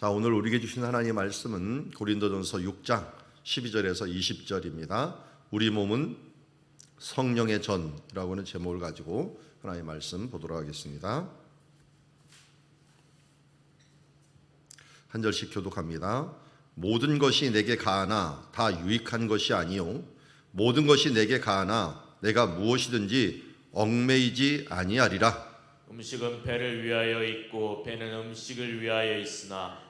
자, 오늘 우리에게 주신 하나님의 말씀은 고린도전서 6장 12절에서 20절입니다. 우리 몸은 성령의 전이라고 하는 제목을 가지고 하나님의 말씀 보도록 하겠습니다. 한 절씩 교독합니다. 모든 것이 내게 가하나 다 유익한 것이 아니요 모든 것이 내게 가하나 내가 무엇이든지 얽매이지 아니하리라. 음식은 배를 위하여 있고 배는 음식을 위하여 있으나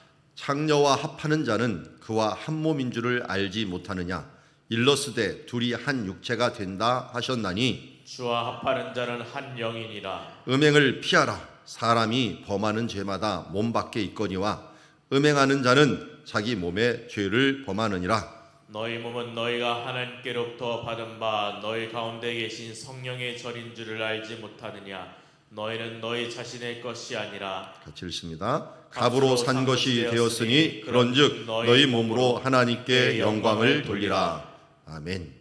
창녀와 합하는 자는 그와 한 몸인 줄을 알지 못하느냐? 일러스되 둘이 한 육체가 된다 하셨나니? 주와 합하는 자는 한 영이니라. 음행을 피하라. 사람이 범하는 죄마다 몸 밖에 있거니와 음행하는 자는 자기 몸의 죄를 범하느니라. 너희 몸은 너희가 하나님께로부터 받은 바 너희 가운데 계신 성령의 절인 줄을 알지 못하느냐 너희는 너희 자신의 것이 아니라 같이 읽습니다. 값으로 산 것이 되었으니 그런즉 너희 몸으로 하나님께 영광을 돌리라. 아멘.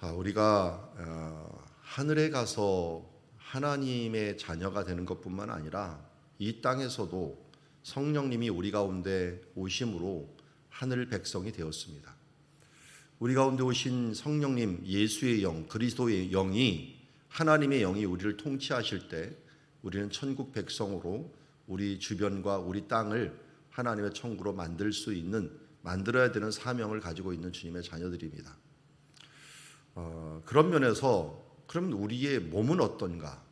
자, 우리가 어, 하늘에 가서 하나님의 자녀가 되는 것뿐만 아니라 이 땅에서도 성령님이 우리 가운데 오심으로 하늘 백성이 되었습니다. 우리 가운데 오신 성령님 예수의 영, 그리스도의 영이 하나님의 영이 우리를 통치하실 때 우리는 천국 백성으로 우리 주변과 우리 땅을 하나님의 천국으로 만들 수 있는 만들어야 되는 사명을 가지고 있는 주님의 자녀들입니다. 어, 그런 면에서 그럼 우리의 몸은 어떤가?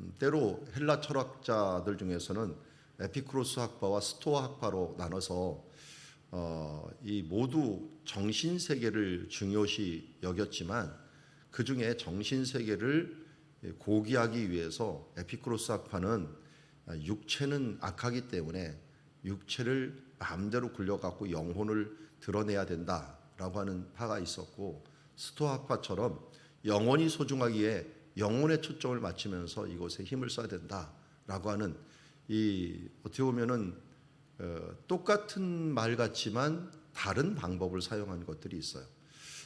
음, 때로 헬라 철학자들 중에서는 에피크로스 학파와 스토아 학파로 나눠서 어, 이 모두 정신 세계를 중요시 여겼지만 그 중에 정신 세계를 고기하기 위해서 에피크로스 학파는 육체는 악하기 때문에 육체를 마음대로 굴려갖고 영혼을 드러내야 된다라고 하는 파가 있었고 스토아 학파처럼 영혼이 소중하기에 영혼에 초점을 맞추면서 이곳에 힘을 써야 된다라고 하는 이 어떻게 보면은 어, 똑같은 말 같지만 다른 방법을 사용한 것들이 있어요.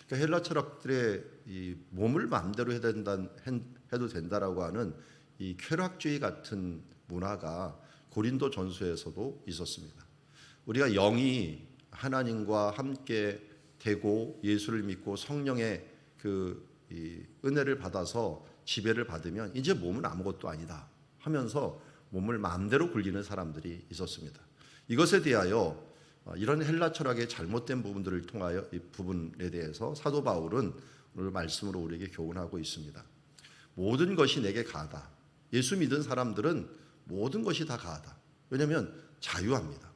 그러니까 헬라 철학들의 이 몸을 마음대로 해야 된다 해도 된다라고 하는 이 쾌락주의 같은 문화가 고린도 전서에서도 있었습니다. 우리가 영이 하나님과 함께 되고 예수를 믿고 성령의 그 은혜를 받아서 지배를 받으면 이제 몸은 아무것도 아니다 하면서 몸을 마음대로 굴리는 사람들이 있었습니다. 이것에 대하여 어, 이런 헬라 철학의 잘못된 부분들을 통하여 이 부분에 대해서 사도 바울은 오늘 말씀으로 우리에게 교훈하고 있습니다. 모든 것이 내게 가하다. 예수 믿은 사람들은 모든 것이 다 가하다. 왜냐하면 자유합니다.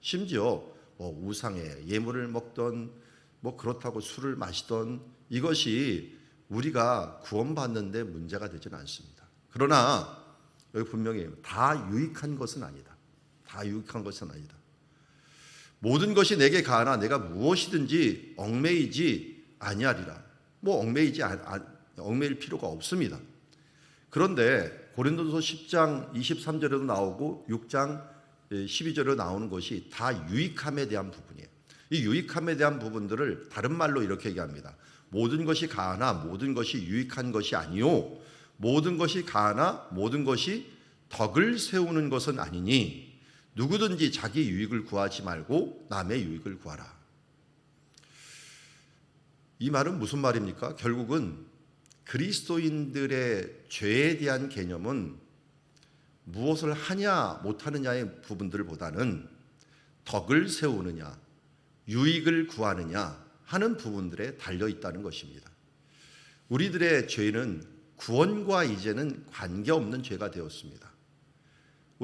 심지어 뭐 우상에 예물을 먹던 뭐 그렇다고 술을 마시던 이것이 우리가 구원받는데 문제가 되지는 않습니다. 그러나 여기 분명히 다 유익한 것은 아니다. 다 유익한 것은 아니다. 모든 것이 내게 가하나 내가 무엇이든지 얽매이지 아니하리라. 뭐 얽매이지 얽매일 필요가 없습니다. 그런데 고린도서 10장 23절에도 나오고 6장 12절에 나오는 것이 다 유익함에 대한 부분이에요. 이 유익함에 대한 부분들을 다른 말로 이렇게 얘기합니다. 모든 것이 가하나 모든 것이 유익한 것이 아니요 모든 것이 가하나 모든 것이 덕을 세우는 것은 아니니 누구든지 자기 유익을 구하지 말고 남의 유익을 구하라. 이 말은 무슨 말입니까? 결국은 그리스도인들의 죄에 대한 개념은 무엇을 하냐 못하느냐의 부분들보다는 덕을 세우느냐 유익을 구하느냐 하는 부분들에 달려 있다는 것입니다. 우리들의 죄는 구원과 이제는 관계없는 죄가 되었습니다.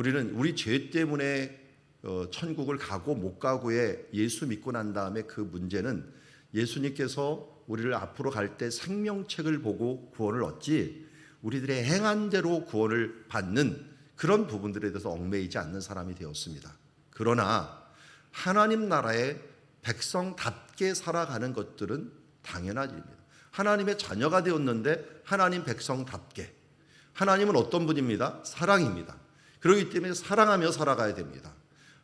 우리는 우리 죄 때문에 어, 천국을 가고 못 가고에 예수 믿고 난 다음에 그 문제는 예수님께서 우리를 앞으로 갈 때 생명책을 보고 구원을 얻지 우리들의 행한 대로 구원을 받는 그런 부분들에 대해서 얽매이지 않는 사람이 되었습니다. 그러나 하나님 나라의 백성답게 살아가는 것들은 당연한 일입니다. 하나님의 자녀가 되었는데 하나님 백성답게 하나님은 어떤 분입니다? 사랑입니다. 그렇기 때문에 사랑하며 살아가야 됩니다.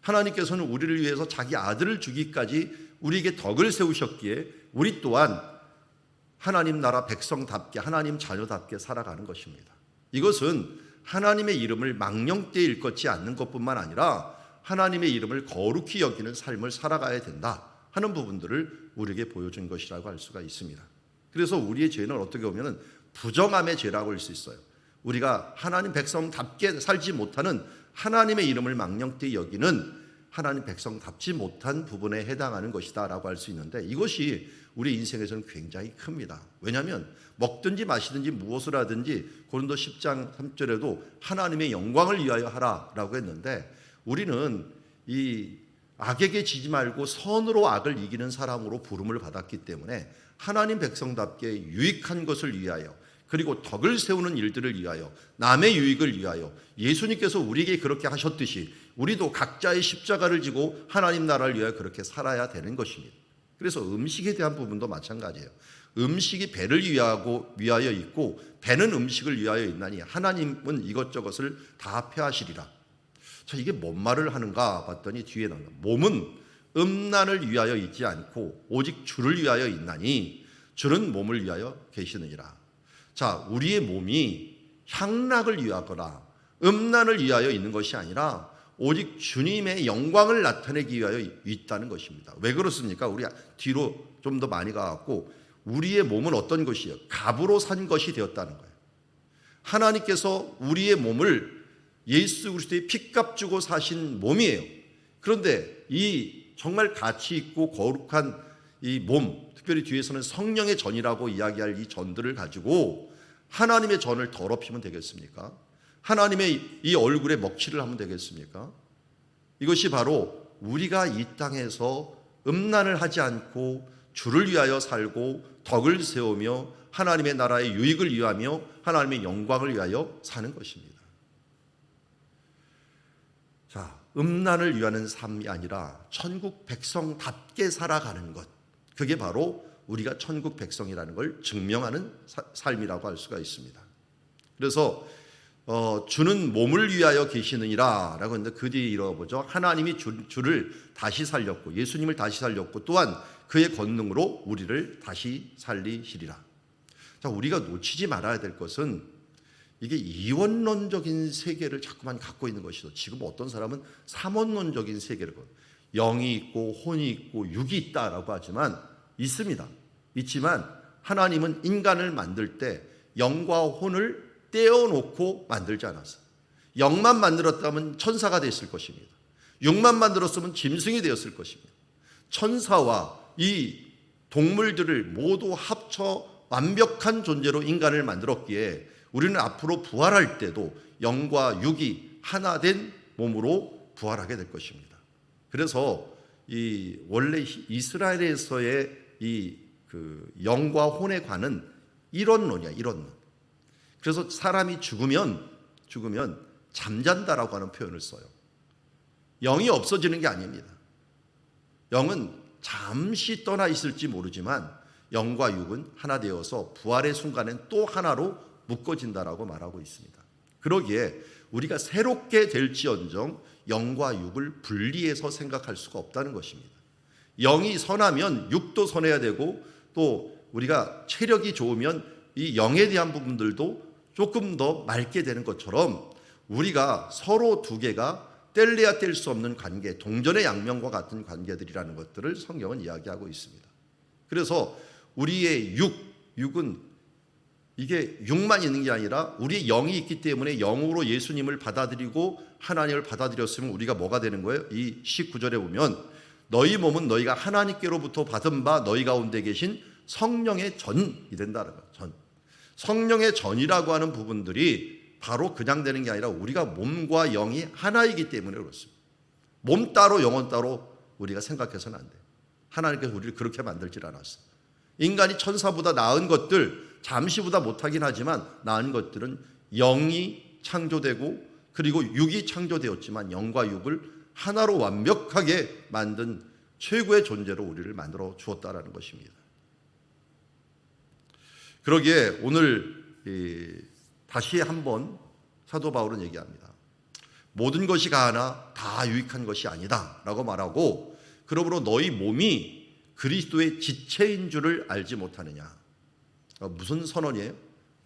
하나님께서는 우리를 위해서 자기 아들을 주기까지 우리에게 덕을 세우셨기에 우리 또한 하나님 나라 백성답게 하나님 자녀답게 살아가는 것입니다. 이것은 하나님의 이름을 망령되이 일컫지 않는 것뿐만 아니라 하나님의 이름을 거룩히 여기는 삶을 살아가야 된다 하는 부분들을 우리에게 보여준 것이라고 할 수가 있습니다. 그래서 우리의 죄는 어떻게 보면 부정함의 죄라고 할 수 있어요. 우리가 하나님 백성답게 살지 못하는 하나님의 이름을 망령되이 여기는 하나님 백성답지 못한 부분에 해당하는 것이다 라고 할 수 있는데 이것이 우리 인생에서는 굉장히 큽니다. 왜냐하면 먹든지 마시든지 무엇을 하든지 고린도 10장 3절에도 하나님의 영광을 위하여 하라 라고 했는데 우리는 이 악에게 지지 말고 선으로 악을 이기는 사람으로 부름을 받았기 때문에 하나님 백성답게 유익한 것을 위하여 그리고 덕을 세우는 일들을 위하여 남의 유익을 위하여 예수님께서 우리에게 그렇게 하셨듯이 우리도 각자의 십자가를 지고 하나님 나라를 위하여 그렇게 살아야 되는 것입니다. 그래서 음식에 대한 부분도 마찬가지예요. 음식이 배를 위하고 위하여 있고 배는 음식을 위하여 있나니 하나님은 이것저것을 다 폐하시리라. 자 이게 뭔 말을 하는가 봤더니 뒤에 나옵니다. 몸은 음란을 위하여 있지 않고 오직 주를 위하여 있나니 주는 몸을 위하여 계시느니라. 자 우리의 몸이 향락을 위하거나 음란을 위하여 있는 것이 아니라 오직 주님의 영광을 나타내기 위하여 있다는 것입니다. 왜 그렇습니까? 우리 뒤로 좀 더 많이 가갖고 우리의 몸은 어떤 것이에요? 값으로 산 것이 되었다는 거예요. 하나님께서 우리의 몸을 예수 그리스도의 피값 주고 사신 몸이에요. 그런데 이 정말 가치 있고 거룩한 이 몸, 특별히 뒤에서는 성령의 전이라고 이야기할 이 전들을 가지고 하나님의 전을 더럽히면 되겠습니까? 하나님의 이 얼굴에 먹칠을 하면 되겠습니까? 이것이 바로 우리가 이 땅에서 음란을 하지 않고 주를 위하여 살고 덕을 세우며 하나님의 나라의 유익을 위하며 하나님의 영광을 위하여 사는 것입니다. 자, 음란을 위하는 삶이 아니라 천국 백성답게 살아가는 것. 그게 바로 우리가 천국 백성이라는 걸 증명하는 사- 삶이라고 할 수가 있습니다. 그래서 어, 주는 몸을 위하여 계시느니라 라고 했는데 그 뒤에 이어보죠. 하나님이 주, 주를 다시 살렸고 예수님을 다시 살렸고 또한 그의 권능으로 우리를 다시 살리시리라. 자, 우리가 놓치지 말아야 될 것은 이게 이원론적인 세계를 자꾸만 갖고 있는 것이죠. 지금 어떤 사람은 삼원론적인 세계를 영이 있고 혼이 있고 육이 있다라고 하지만 있습니다. 있지만 하나님은 인간을 만들 때 영과 혼을 떼어놓고 만들지 않았어요. 영만 만들었다면 천사가 됐을 것입니다. 육만 만들었으면 짐승이 되었을 것입니다. 천사와 이 동물들을 모두 합쳐 완벽한 존재로 인간을 만들었기에 우리는 앞으로 부활할 때도 영과 육이 하나 된 몸으로 부활하게 될 것입니다. 그래서 이 원래 이스라엘에서의 이 그 영과 혼에 관한 이론론이야 이론론. 그래서 사람이 죽으면 죽으면 잠잔다라고 하는 표현을 써요. 영이 없어지는 게 아닙니다. 영은 잠시 떠나 있을지 모르지만 영과 육은 하나 되어서 부활의 순간엔 또 하나로 묶어진다라고 말하고 있습니다. 그러기에 우리가 새롭게 될지언정 영과 육을 분리해서 생각할 수가 없다는 것입니다. 영이 선하면 육도 선해야 되고 또 우리가 체력이 좋으면 이 영에 대한 부분들도 조금 더 맑게 되는 것처럼 우리가 서로 두 개가 뗄래야 뗄 수 없는 관계, 동전의 양면과 같은 관계들이라는 것들을 성경은 이야기하고 있습니다. 그래서 우리의 육, 육은 이게 육만 있는 게 아니라 우리의 영이 있기 때문에 영으로 예수님을 받아들이고 하나님을 받아들였으면 우리가 뭐가 되는 거예요? 이 19절에 보면 너희 몸은 너희가 하나님께로부터 받은 바 너희 가운데 계신 성령의 전이 된다는 거예요. 전. 성령의 전이라고 하는 부분들이 바로 그냥 되는 게 아니라 우리가 몸과 영이 하나이기 때문에 그렇습니다. 몸 따로 영혼 따로 우리가 생각해서는 안 돼. 하나님께서 우리를 그렇게 만들질 않았어. 인간이 천사보다 나은 것들 잠시보다 못하긴 하지만 나은 것들은 영이 창조되고 그리고 육이 창조되었지만 영과 육을 하나로 완벽하게 만든 최고의 존재로 우리를 만들어 주었다라는 것입니다. 그러기에 오늘 이, 다시 한번 사도 바울은 얘기합니다. 모든 것이 가하나 다 유익한 것이 아니다라고 말하고 그러므로 너희 몸이 그리스도의 지체인 줄을 알지 못하느냐. 어, 무슨 선언이에요?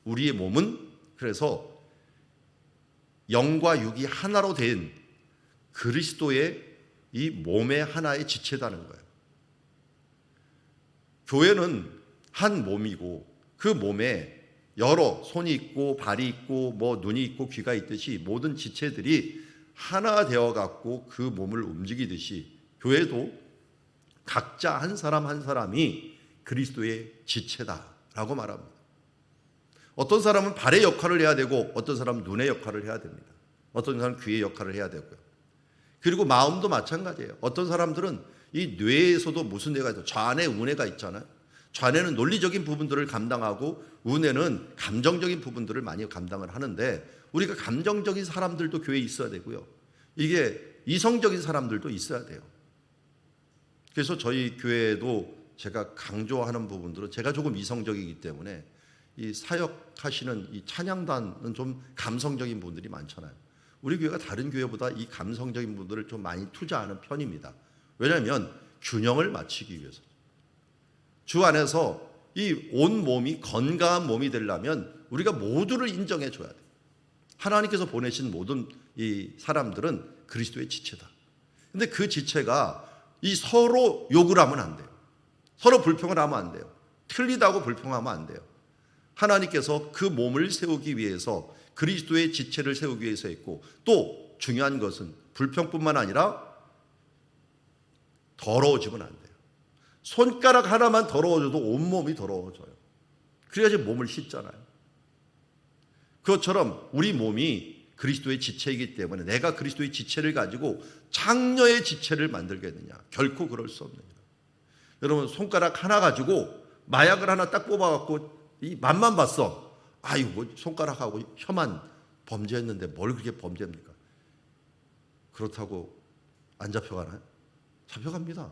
우리의 몸은 그래서 영과 육이 하나로 된 그리스도의 이 몸의 하나의 지체다는 거예요. 교회는 한 몸이고 그 몸에 여러 손이 있고 발이 있고 뭐 눈이 있고 귀가 있듯이 모든 지체들이 하나 되어 갖고 그 몸을 움직이듯이 교회도 각자 한 사람 한 사람이 그리스도의 지체다 라고 말합니다. 어떤 사람은 발의 역할을 해야 되고 어떤 사람은 눈의 역할을 해야 됩니다. 어떤 사람은 귀의 역할을 해야 되고요. 그리고 마음도 마찬가지예요. 어떤 사람들은 이 뇌에서도 무슨 뇌가 있어? 좌뇌, 우뇌가 있잖아요. 좌뇌는 논리적인 부분들을 감당하고 우뇌는 감정적인 부분들을 많이 감당을 하는데 우리가 감정적인 사람들도 교회에 있어야 되고요. 이게 이성적인 사람들도 있어야 돼요. 그래서 저희 교회에도 제가 강조하는 부분들은 제가 조금 이성적이기 때문에 이 사역하시는 이 찬양단은 좀 감성적인 분들이 많잖아요. 우리 교회가 다른 교회보다 이 감성적인 분들을 좀 많이 투자하는 편입니다. 왜냐하면 균형을 맞추기 위해서. 주 안에서 이 온 몸이 건강한 몸이 되려면 우리가 모두를 인정해 줘야 돼. 하나님께서 보내신 모든 이 사람들은 그리스도의 지체다. 근데 그 지체가 이 서로 욕을 하면 안 돼요. 서로 불평을 하면 안 돼요. 틀리다고 불평하면 안 돼요. 하나님께서 그 몸을 세우기 위해서 그리스도의 지체를 세우기 위해서 했고 또 중요한 것은 불평뿐만 아니라 더러워지면 안 돼요. 손가락 하나만 더러워져도 온몸이 더러워져요. 그래야지 몸을 씻잖아요. 그것처럼 우리 몸이 그리스도의 지체이기 때문에 내가 그리스도의 지체를 가지고 창녀의 지체를 만들겠느냐? 결코 그럴 수 없느냐. 여러분 손가락 하나 가지고 마약을 하나 딱 뽑아갖고 이 맛만 봤어. 아이고 뭐 손가락하고 혀만 범죄했는데 뭘 그렇게 범죄입니까? 그렇다고 안 잡혀가나요? 잡혀갑니다.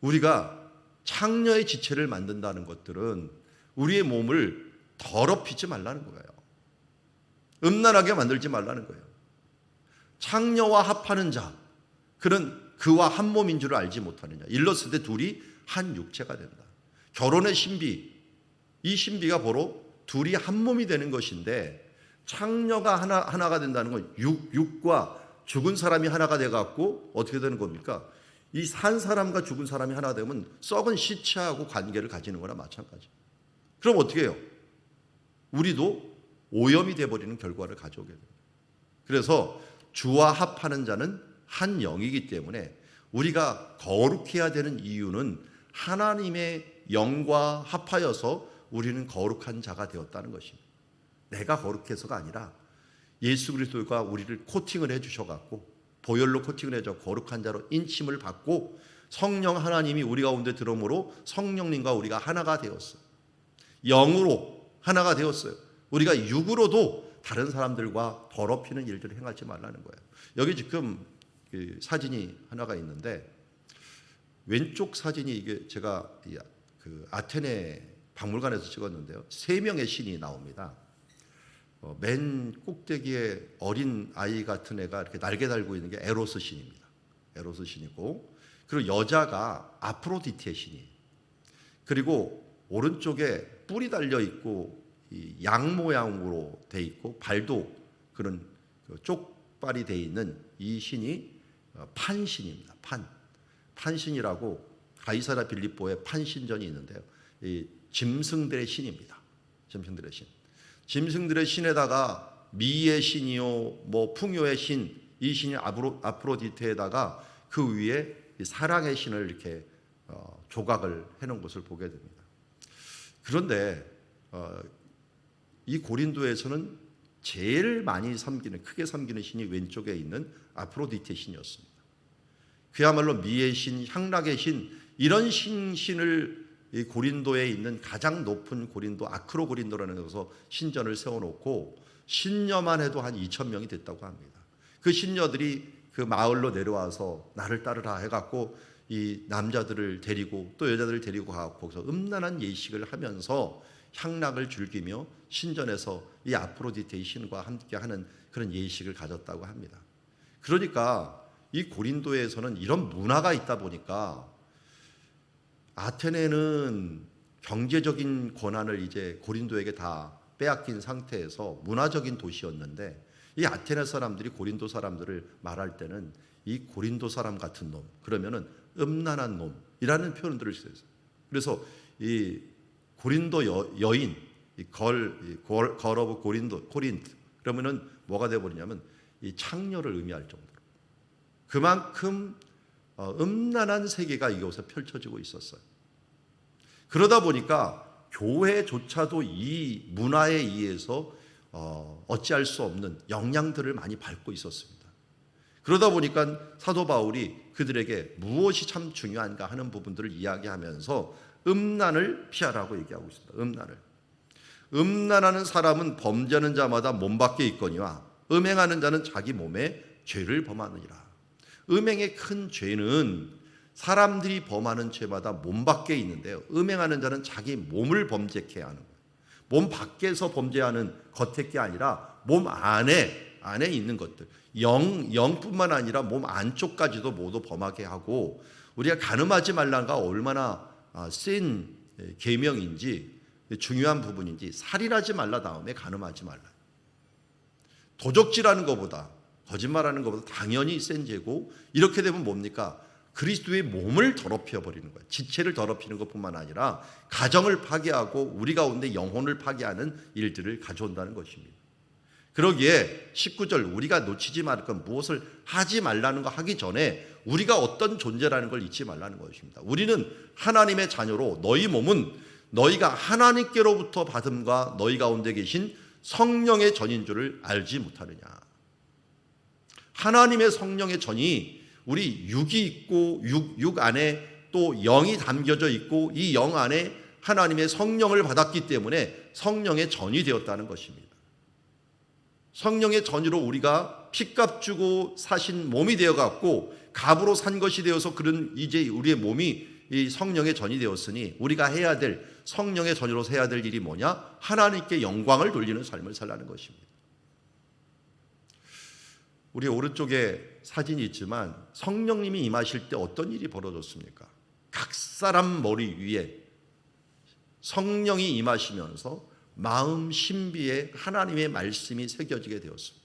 우리가 창녀의 지체를 만든다는 것들은 우리의 몸을 더럽히지 말라는 거예요. 음란하게 만들지 말라는 거예요. 창녀와 합하는 자, 그는 그와 한 몸인 줄 알지 못하느냐. 일렀을 때 둘이 한 육체가 된다. 결혼의 신비, 이 신비가 바로 둘이 한 몸이 되는 것인데 창녀가 하나 하나가 된다는 건 육, 육과 죽은 사람이 하나가 돼 갖고 어떻게 되는 겁니까? 이 산 사람과 죽은 사람이 하나 되면 썩은 시체하고 관계를 가지는 거나 마찬가지. 그럼 어떻게 해요? 우리도 오염이 돼 버리는 결과를 가져오게 됩니다. 그래서 주와 합하는 자는 한 영이기 때문에 우리가 거룩해야 되는 이유는 하나님의 영과 합하여서 우리는 거룩한 자가 되었다는 것입니다. 내가 거룩해서가 아니라 예수 그리스도가 우리를 코팅을 해 주셔 갖고 보혈로 코팅을 해줘 거룩한 자로 인침을 받고 성령 하나님이 우리 가운데 들어오므로 성령님과 우리가 하나가 되었어요. 영으로 하나가 되었어요. 우리가 육으로도 다른 사람들과 더럽히는 일들을 행하지 말라는 거예요. 여기 지금 그 사진이 하나가 있는데 왼쪽 사진이 이게 제가 이그 아테네 박물관에서 찍었는데요. 세 명의 신이 나옵니다. 어, 맨 꼭대기에 어린 아이 같은 애가 이렇게 날개 달고 있는 게 에로스 신입니다. 에로스 신이고 그리고 여자가 아프로디티의 신이에요. 그리고 오른쪽에 뿔이 달려 있고 이양 모양으로 돼 있고 발도 그런 그 쪽발이 돼 있는 이 신이 어, 판신입니다. 판 판신이라고 가이사라 빌립보에 판신전이 있는데요. 이 짐승들의 신입니다. 짐승들의 신. 짐승들의 신에다가 미의 신이요, 뭐 풍요의 신, 이 신이 아프로, 아프로디테에다가 그 위에 이 사랑의 신을 이렇게 어, 조각을 해놓은 것을 보게 됩니다. 그런데 어, 이 고린도에서는 제일 많이 섬기는 크게 섬기는 신이 왼쪽에 있는 아프로디테 신이었습니다. 그야말로 미의 신, 향락의 신 이런 신 신을 이 고린도에 있는 가장 높은 고린도 아크로 고린도라는 데서 신전을 세워놓고 신녀만 해도 한 2천 명이 됐다고 합니다. 그 신녀들이 그 마을로 내려와서 나를 따르라 해갖고 이 남자들을 데리고 또 여자들을 데리고 가고 거기서 음란한 예식을 하면서 향락을 즐기며 신전에서 이 아프로디테의 신과 함께 하는 그런 예식을 가졌다고 합니다. 그러니까 이 고린도에서는 이런 문화가 있다 보니까 아테네는 경제적인 권한을 이제 고린도에게 다 빼앗긴 상태에서 문화적인 도시였는데 이 아테네 사람들이 고린도 사람들을 말할 때는 이 고린도 사람 같은 놈 그러면은 음란한 놈이라는 표현들을 써요. 그래서 이 고린도 여, 여인 이걸 걸어브 고린도 코린트 그러면은 뭐가 돼 버리냐면 이 창녀를 의미할 정도로 그만큼 어, 음란한 세계가 이곳에 펼쳐지고 있었어요. 그러다 보니까 교회조차도 이 문화에 의해서 어, 어찌할 수 없는 영향들을 많이 밟고 있었습니다. 그러다 보니까 사도 바울이 그들에게 무엇이 참 중요한가 하는 부분들을 이야기하면서 음란을 피하라고 얘기하고 있습니다. 음란을. 음란하는 사람은 범죄하는 자마다 몸 밖에 있거니와 음행하는 자는 자기 몸에 죄를 범하느니라. 음행의 큰 죄는 사람들이 범하는 죄마다 몸 밖에 있는데요. 음행하는 자는 자기 몸을 범죄케 하는 거예요. 몸 밖에서 범죄하는 겉의 게 아니라 몸 안에 안에 있는 것들. 영 영뿐만 아니라 몸 안쪽까지도 모두 범하게 하고 우리가 가늠하지 말라가 얼마나 아, 센 계명인지 중요한 부분인지 살인하지 말라 다음에 가늠하지 말라. 도적질하는 것보다 거짓말하는 것보다 당연히 센 죄고 이렇게 되면 뭡니까? 그리스도의 몸을 더럽혀 버리는 거예요. 지체를 더럽히는 것뿐만 아니라 가정을 파괴하고 우리 가운데 영혼을 파괴하는 일들을 가져온다는 것입니다. 그러기에 19절 우리가 놓치지 말을 건 무엇을 하지 말라는 거 하기 전에 우리가 어떤 존재라는 걸 잊지 말라는 것입니다. 우리는 하나님의 자녀로 너희 몸은 너희가 하나님께로부터 받음과 너희 가운데 계신 성령의 전인 줄을 알지 못하느냐. 하나님의 성령의 전이 우리 육이 있고 육, 육 안에 또 영이 담겨져 있고 이 영 안에 하나님의 성령을 받았기 때문에 성령의 전이 되었다는 것입니다. 성령의 전이로 우리가 피값 주고 사신 몸이 되어 갖고 값으로 산 것이 되어서 그런 이제 우리의 몸이 이 성령의 전이 되었으니 우리가 해야 될 성령의 전으로서 해야 될 일이 뭐냐? 하나님께 영광을 돌리는 삶을 살라는 것입니다. 우리 오른쪽에 사진이 있지만 성령님이 임하실 때 어떤 일이 벌어졌습니까? 각 사람 머리 위에 성령이 임하시면서 마음 신비에 하나님의 말씀이 새겨지게 되었습니다.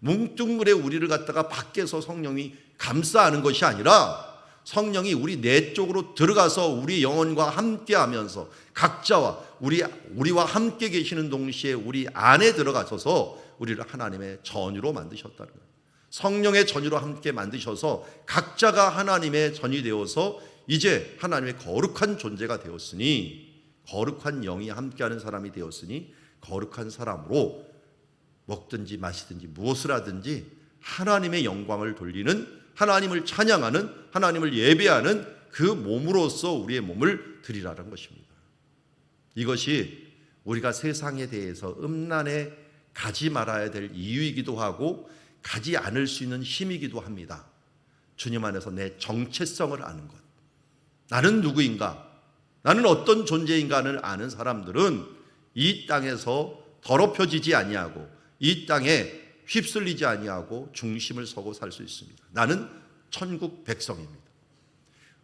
뭉뚱그레 우리를 갖다가 밖에서 성령이 감싸는 것이 아니라 성령이 우리 내 쪽으로 들어가서 우리 영혼과 함께 하면서 각자와 우리 우리와 함께 계시는 동시에 우리 안에 들어가셔서 우리를 하나님의 전유로 만드셨다는 거예요. 성령의 전유로 함께 만드셔서 각자가 하나님의 전이 되어서 이제 하나님의 거룩한 존재가 되었으니 거룩한 영이 함께하는 사람이 되었으니 거룩한 사람으로 먹든지 마시든지 무엇을 하든지 하나님의 영광을 돌리는 하나님을 찬양하는 하나님을 예배하는 그 몸으로서 우리의 몸을 드리라는 것입니다. 이것이 우리가 세상에 대해서 음란에 가지 말아야 될 이유이기도 하고 가지 않을 수 있는 힘이기도 합니다. 주님 안에서 내 정체성을 아는 것. 나는 누구인가? 나는 어떤 존재인가를 아는 사람들은 이 땅에서 더럽혀지지 아니하고 이 땅에 휩쓸리지 아니하고 중심을 서고 살 수 있습니다. 나는 천국 백성입니다.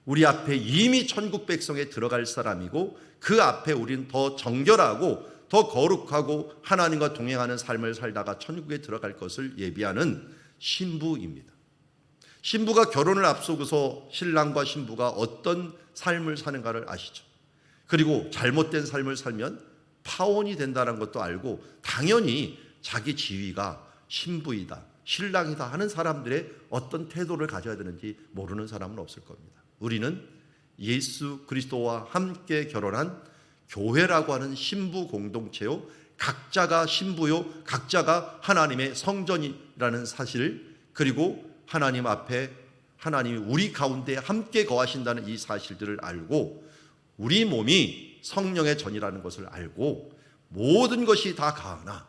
우리 앞에 이미 천국 백성에 들어갈 사람이고 그 앞에 우리는 더 정결하고 더 거룩하고 하나님과 동행하는 삶을 살다가 천국에 들어갈 것을 예비하는 신부입니다. 신부가 결혼을 앞서고서 신랑과 신부가 어떤 삶을 사는가를 아시죠? 그리고 잘못된 삶을 살면 파혼이 된다는 것도 알고 당연히 자기 지위가 신부이다, 신랑이다 하는 사람들의 어떤 태도를 가져야 되는지 모르는 사람은 없을 겁니다. 우리는 예수 그리스도와 함께 결혼한 교회라고 하는 신부 공동체요. 각자가 신부요, 각자가 하나님의 성전이라는 사실, 그리고 하나님 앞에 하나님이 우리 가운데 함께 거하신다는 이 사실들을 알고 우리 몸이 성령의 전이라는 것을 알고 모든 것이 다 가하나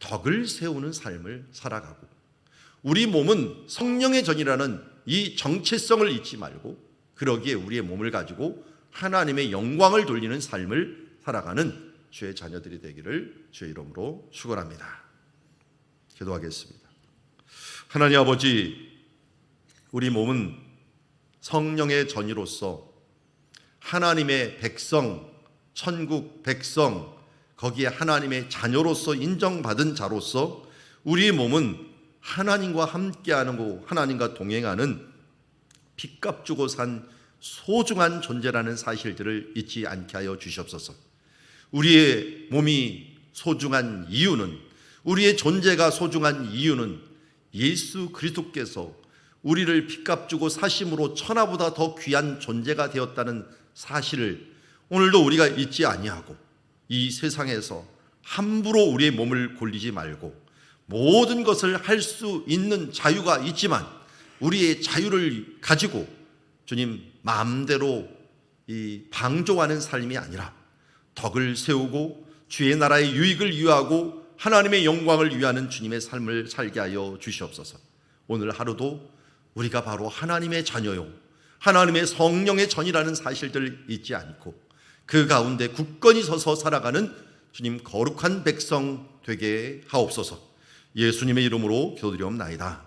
덕을 세우는 삶을 살아가고 우리 몸은 성령의 전이라는 이 정체성을 잊지 말고 그러기에 우리의 몸을 가지고 하나님의 영광을 돌리는 삶을 살아가는 주의 자녀들이 되기를 주의 이름으로 축원합니다. 기도하겠습니다. 하나님 아버지 우리 몸은 성령의 전이로서 하나님의 백성, 천국 백성, 거기에 하나님의 자녀로서 인정받은 자로서 우리의 몸은 하나님과 함께하는 거, 하나님과 동행하는 핏값 주고 산 소중한 존재라는 사실들을 잊지 않게 하여 주시옵소서. 우리의 몸이 소중한 이유는 우리의 존재가 소중한 이유는 예수 그리스도께서 우리를 핏값 주고 사심으로 천하보다 더 귀한 존재가 되었다는 사실을 오늘도 우리가 잊지 아니하고 이 세상에서 함부로 우리의 몸을 골리지 말고 모든 것을 할 수 있는 자유가 있지만 우리의 자유를 가지고 주님 마음대로 이 방종하는 삶이 아니라 덕을 세우고 주의 나라의 유익을 위하고 하나님의 영광을 위하는 주님의 삶을 살게 하여 주시옵소서. 오늘 하루도 우리가 바로 하나님의 자녀요. 하나님의 성령의 전이라는 사실들을 잊지 않고 그 가운데 굳건히 서서 살아가는 주님 거룩한 백성 되게 하옵소서. 예수님의 이름으로 기도드리옵나이다.